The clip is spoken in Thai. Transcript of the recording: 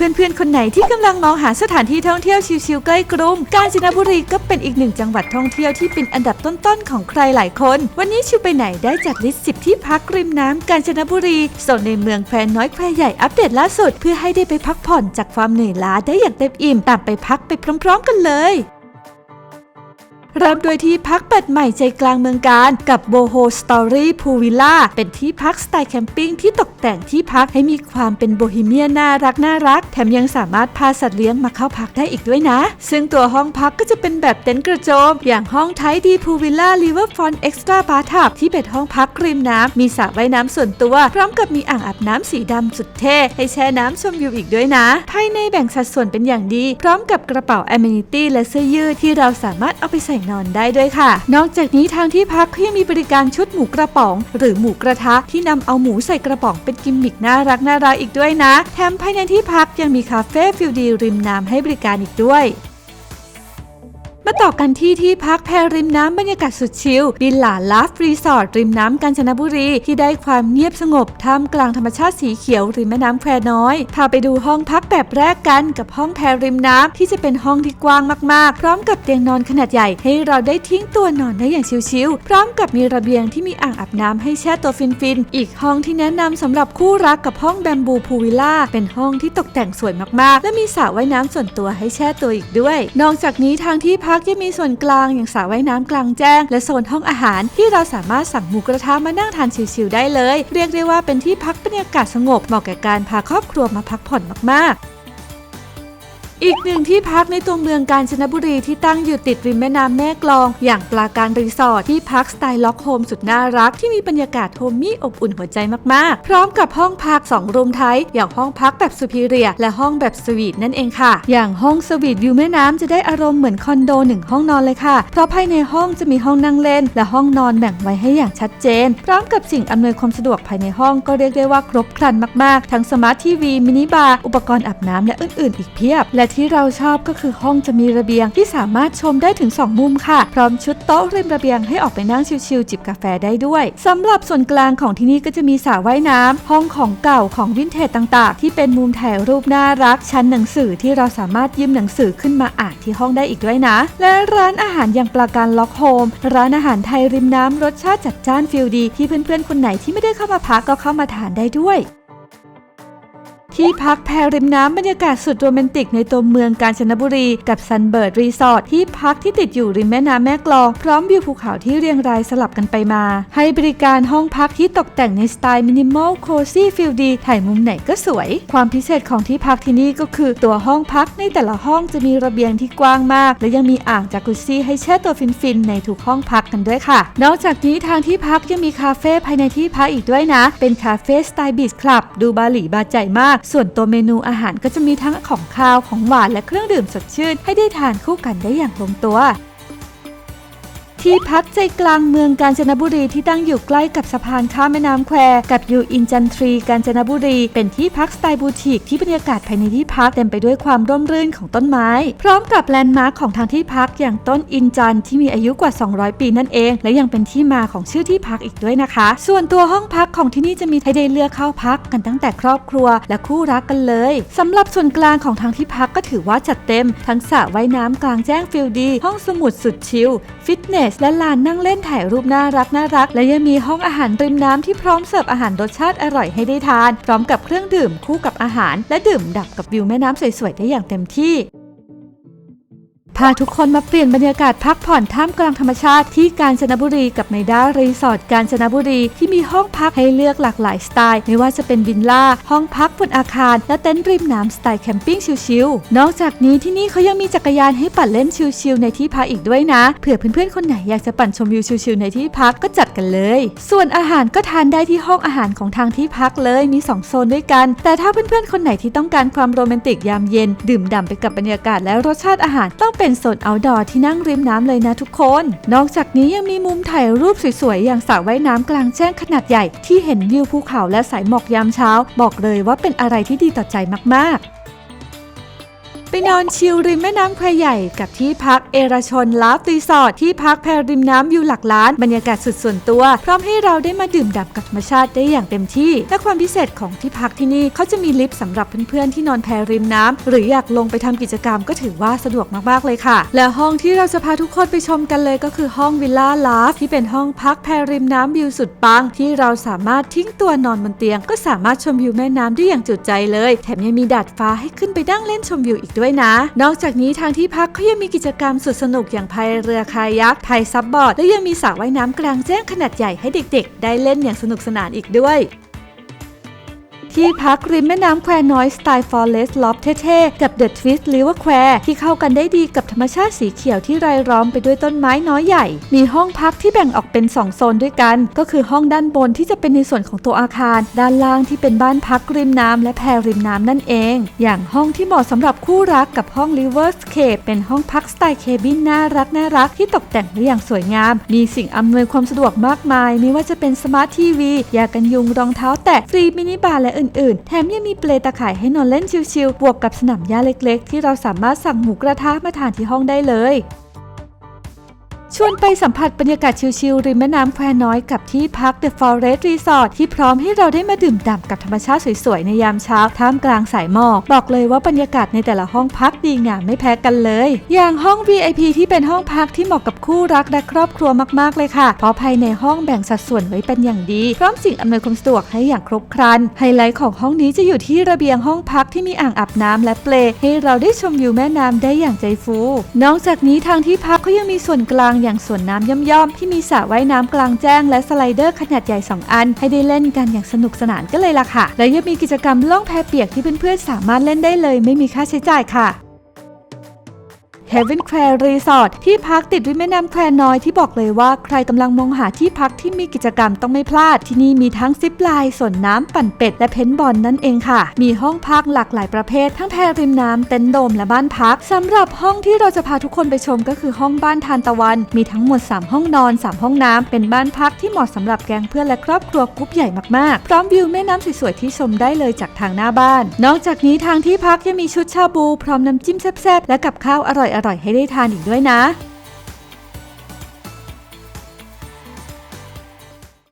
เพื่อนๆ คนไหนที่กำลังมองหาสถานที่ท่องเที่ยวชิลๆใกล้กรุงกาญจนบุรีก็เป็นอีกหนึ่งจังหวัดท่องเที่ยวที่เป็นอันดับต้นๆของใครหลายคน วันนี้ชิวไปไหนได้จัดลิสต์สิบที่พักริมน้ำกาญจนบุรีโซนในเมืองแควน้อยแควใหญ่อัปเดตล่าสุด เพื่อให้ได้ไปพักผ่อนจากความเหนื่อยล้าได้อย่างเต็มอิ่มตามไปพักไปพร้อม ๆ กันเลย เริ่มโดยที่พักเปิดใหม่ใจกลางเมืองการ กับโบโฮสตอรี่พูวิลล่าเป็นที่พักสไตล์แคมปิ้งที่ตกแต่งที่พักให้มีความเป็นโบฮีเมียนน่ารักน่ารัก แถมยังสามารถพาสัตว์เลี้ยงมาเข้าพักได้อีกด้วยนะ ซึ่งตัวห้องพักก็จะเป็นแบบเต็นท์กระโจม อย่างห้องไทดีพูวิลล่าริเวอร์ฟอนเอ็กซ์ตร้าบาร์ทับที่เป็นห้องพักริมน้ำมีสระว่ายน้ำส่วนตัว พร้อมกับมีอ่างอาบน้ำสีดำสุดเท่ให้แช่น้ำชมวิวอีกด้วยนะ ภายในแบ่งสัดส่วนเป็นอย่างดี พร้อมกับกระเป๋า Amenity และเสื้อยืดที่เราสามารถเอาไปใส่นอนได้ด้วยค่ะ นอกจากนี้ทางที่พักก็ยังมีบริการชุดหมูกระป๋อง หรือหมูกระทะที่นำเอาหมูใส่กระป๋องเป็นกิมมิกน่ารักน่ารักอีกด้วยนะ แถมภายในที่พักยังมีคาเฟ่ฟิลดีริมน้ำให้บริการอีกด้วย มาต่อกันที่ที่พักแพริมน้ำบรรยากาศสุดชิลบินหลาลาฟรีสอร์ทริมน้ำกาญจนบุรี ที่ได้ความเงียบสงบท่ามกลางธรรมชาติสีเขียวริมแม่น้ำแควน้อย พาไปดูห้องพักแบบแรกกันกับห้องแพริมน้ำที่จะเป็นห้องที่กว้างมากๆ พร้อมกับเตียงนอนขนาดใหญ่ให้เราได้ทิ้งตัวนอนได้อย่างชิลๆพร้อมกับมีระเบียงที่มีอ่างอาบน้ำให้แช่ตัวฟินๆอีกห้องที่แนะนำสำหรับคู่รักกับห้องแบมบูพูวิลล่าเป็นห้องที่ตกแต่งสวยมากๆ และมีสระว่ายน้ำส่วนตัวให้แช่ตัวอีกด้วย นอกจากนี้ทางที่พักยังมีส่วนกลางอย่างสระว่ายน้ำกลางแจ้ง และโซนห้องอาหารที่เราสามารถสั่งหมูกระทะมานั่งทานชิลๆได้เลย เรียกได้ว่าเป็นที่พักบรรยากาศสงบเหมาะแก่การพาครอบครัวมาพักผ่อนมากๆ อีกหนึ่งที่พักในตัวเมืองกาญจนบุรีที่ตั้งอยู่ติดริมแม่น้ำแม่กลอง อย่างปลาการรีสอร์ทที่พักสไตล์ล็อกโฮมสุดน่ารัก ที่มีบรรยากาศโฮมมี่อบอุ่นหัวใจมากๆ พร้อมกับห้องพัก 2 รูมไทย อย่างห้องพักแบบสุพีเรีย และห้องแบบสวีทนั่นเองค่ะ อย่างห้องสวีทวิวแม่น้ำจะได้อารมณ์เหมือนคอนโดหนึ่งห้องนอนเลยค่ะ เพราะภายในห้องจะมีห้องนั่งเล่น และห้องนอนแบ่งไว้ให้อย่างชัดเจน พร้อมกับสิ่งอำนวยความสะดวกภายในห้องก็เรียกได้ว่าครบครันมากๆ ทั้งสมาร์ททีวีมินิบาร์อุปกรณ์อาบน้ำและอื่นๆ อีกเพียบ และที่เราชอบก็คือห้องจะมีระเบียงที่สามารถชมได้ถึง 2 มุมค่ะ พร้อมชุดโต๊ะริมระเบียงให้ออกไปนั่งชิลๆจิบกาแฟได้ด้วยสำหรับส่วนกลางของที่นี่ก็จะมีสระว่ายน้ำห้องของเก่าของวินเทจต่างๆ ที่เป็นมุมถ่ายรูปน่ารัก ชั้นหนังสือที่เราสามารถยืมหนังสือขึ้นมาอ่านที่ห้องได้อีกด้วยนะ และร้านอาหารอย่างปลาการล็อกโฮมร้านอาหารไทยริมน้ำรสชาติจัดจ้านฟิลดี ที่เพื่อนๆคนไหนที่ไม่ได้เข้ามาพักก็เข้ามาทานได้ด้วย ที่พักแพริมน้ำบรรยากาศสุดโรแมนติกในตัวเมืองกาญจนบุรี กับซันเบิร์ดรีสอร์ทที่พักที่ติดอยู่ริมแม่น้ำแม่กลอง พร้อมวิวภูเขาที่เรียงรายสลับกันไปมา ให้บริการห้องพักที่ตกแต่งในสไตล์มินิมอลโคซี่ฟิลดีถ่ายมุมไหนก็สวย ความพิเศษของที่พักที่นี่ก็คือตัวห้องพักในแต่ละห้องจะมีระเบียงที่กว้างมาก และยังมีอ่างจากุซซี่ให้แช่ตัวฟินๆในทุกห้องพักกันด้วยค่ะ นอกจากนี้ทางที่พักยังมีคาเฟ่ภายในที่พักอีกด้วยนะ เป็นคาเฟ่สไตล์บีชคลับดูบาหลีบาใจมากส่วนตัวเมนูอาหารก็จะมีทั้งของคาวของหวานและเครื่องดื่มสดชื่น ให้ได้ทานคู่กันได้อย่างลงตัว ที่พักใจกลางเมืองกาญจนบุรีที่ตั้งอยู่ใกล้กับสะพานข้ามแม่น้ำแควกับยูอินจันทรีกาญจนบุรี เป็นที่พักสไตล์บูติกที่บรรยากาศภายในที่พักเต็มไปด้วยความร่มรื่นของต้นไม้ พร้อมกับแลนด์มาร์คของทางที่พักอย่างต้นอินจันที่มีอายุกว่า 200 ปีนั่นเอง และยังเป็นที่มาของชื่อที่พักอีกด้วยนะคะ ส่วนตัวห้องพักของที่นี่จะมีให้ได้เลือกเข้าพักกันตั้งแต่ครอบครัว และคู่รักกันเลยสำหรับส่วนกลางของทางที่พักก็ถือว่าจัดเต็ม ทั้งสระว่ายน้ำกลางแจ้งฟิลดี ห้องสมุดสุดชิลฟิตเนสและลานนั่งเล่นถ่ายรูปน่ารักน่ารัก และยังมีห้องอาหารริมน้ำที่พร้อมเสิร์ฟอาหารรสชาติอร่อยให้ได้ทาน พร้อมกับเครื่องดื่มคู่กับอาหาร และดื่มดับกับวิวแม่น้ำสวยๆได้อย่างเต็มที่ พาทุกคนมาเปลี่ยนบรรยากาศพักผ่อนท่ามกลางธรรมชาติที่กาญจนบุรีกับไมด้ารีสอร์ทกาญจนบุรีที่มีห้องพักให้เลือกหลากหลายสไตล์ ไม่ว่าจะเป็นวิลล่า ห้องพักบนอาคาร และเต็นท์ริมน้ำสไตล์แคมปิ้งชิลๆ นอกจากนี้ที่นี่เขายังมีจักรยานให้ปั่นเล่นชิลๆในที่พักอีกด้วยนะ เผื่อเพื่อนๆคนไหนอยากจะปั่นชมวิวชิลๆในที่พักก็จัดกันเลย ส่วนอาหารก็ทานได้ที่ห้องอาหารของทางที่พักเลยมีสองโซนด้วยกัน แต่ถ้าเพื่อนๆคนไหนที่ต้องการความโรแมนติกยามเย็น ดื่มด่ำไปกับบรรยากาศและรสชาติอาหารต้องเป็น็นโซน outdoor ที่นั่งริมน้ำเลยนะทุกคน นอกจากนี้ยังมีมุมถ่ายรูปสวยๆ อย่างสระว่ายน้ำกลางแจ้งขนาดใหญ่ ที่เห็นวิวภูเขาและสายหมอกยามเช้า บอกเลยว่าเป็นอะไรที่ดีต่อใจมากๆ ไปนอนชิลริมแม่น้ำแควใหญ่กับที่พักเอราชนลาฟรีสอร์ทที่พักแพรริมน้ำวิวหลักล้านบรรยากาศสุดส่วนตัว พร้อมให้เราได้มาดื่มด่ำกับธรรมชาติได้อย่างเต็มที่ และความพิเศษของที่พักที่นี่เขาจะมีลิฟต์สำหรับเพื่อนๆที่นอนแพริมน้ำหรืออยากลงไปทำกิจกรรมก็ถือว่าสะดวกมากๆเลยค่ะ และห้องที่เราจะพาทุกคนไปชมกันเลยก็คือห้องวิลล่าลาฟที่เป็นห้องพักแพริมน้ำวิวสุดปัง ที่เราสามารถทิ้งตัวนอนบนเตียง ก็สามารถชมวิวแม่น้ำได้อย่างจุใจเลย แถมยังมีดาดฟ้าให้ขึ้นไปนั่งเล่นชมวิวอีกด้วยนะ นอกจากนี้ทางที่พักเขายังมีกิจกรรมสุดสนุกอย่างพายเรือคายักพายซับบอร์ดและยังมีสระว่ายน้ำกลางแจ้งขนาดใหญ่ให้เด็ก ๆ ได้เล่นอย่างสนุกสนานอีกด้วย ที่พักริมแม่น้ำแควน้อยสไตล์ฟอร์เรสต์ล็อบเท่ๆ กับ The Twist River แควที่เข้ากันได้ดีกับธรรมชาติสีเขียวที่รายล้อมไปด้วยต้นไม้น้อยใหญ่ มีห้องพักที่แบ่งออกเป็น 2 โซนด้วยกัน ก็คือห้องด้านบนที่จะเป็นในส่วนของตัวอาคาร ด้านล่างที่เป็นบ้านพักริมน้ำและแพริมน้ำนั่นเอง อย่างห้องที่เหมาะสำหรับคู่รักกับห้อง Riverscape เป็นห้องพักสไตล์เคบินน่ารักน่ารักที่ตกแต่งได้อย่างสวยงาม มีสิ่งอำนวยความสะดวกมากมาย ไม่ว่าจะเป็นสมาร์ททีวียากันยุงรองเท้าแตะฟรีมินิบาร์และอื่นๆ แถมยังมีเปลตะข่ายให้นอนเล่นชิลๆ บวกกับสนามหญ้าเล็กๆ ที่เราสามารถสั่งหมูกระทะมาทานที่ห้องได้เลย วนไปสัมผัสบรรยากาศชิลๆริมแม่น้ำแควน้อยกับที่พัก The Forest Resort ที่พร้อมให้เราได้มาดื่มด่ำกับธรรมชาติสวยๆ ในยามเช้าท่ามกลางสายหมอก บอกเลยว่าบรรยากาศในแต่ละห้องพักดีงามไม่แพ้กันเลย อย่างห้อง VIP ที่เป็นห้องพักที่เหมาะกับคู่รักและครอบครัวมากๆเลยค่ะ เพราะภายในห้องแบ่งสัดส่วนไว้เป็นอย่างดี พร้อมสิ่งอำนวยความสะดวกให้อย่างครบครัน ไฮไลท์ของห้องนี้จะอยู่ที่ระเบียงห้องพักที่มีอ่างอาบน้ำและเปลให้เราได้ชมวิวแม่น้ำได้อย่างใจฟู นอกจากนี้ทางที่พักก็ยังมีส่วนกลางอย่างสวนน้ำย่อมๆ ที่มีสระว่ายน้ำกลางแจ้งและสไลเดอร์ขนาดใหญ่ 2 อัน ให้ได้เล่นกันอย่างสนุกสนานก็เลยล่ะค่ะ และยังมีกิจกรรมล่องแพเปียกที่เพื่อนๆสามารถเล่นได้เลย ไม่มีค่าใช้จ่ายค่ะ Heaven Quay Resort ที่พักติดริมแม่น้ำแควน้อยที่บอกเลยว่าใครกำลังมองหาที่พักที่มีกิจกรรมต้องไม่พลาด ที่นี่มีทั้งซิปไลน์สวนน้ำปั่นเป็ด และเพนท์บอลนั่นเองค่ะ มีห้องพักหลากหลายประเภท ทั้งแพริมน้ำเต็นท์โดมและบ้านพักสำหรับห้องที่เราจะพาทุกคนไปชมก็คือห้องบ้านทานตะวัน มีทั้งหมด 3 ห้องนอน 3 ห้องน้ำเป็นบ้านพักที่เหมาะสำหรับแก๊งเพื่อนและครอบครัวกรุ๊ปใหญ่มากๆ พร้อมวิวแม่น้ำสวยๆที่ชมได้เลยจากทางหน้าบ้าน นอกจากนี้ทางที่พักยังมีชุดชาบู พร้อมน้ำจิ้มแซ่บๆและกับข้าวอร่อยร่อยให้ได้ทานอีกด้วยนะ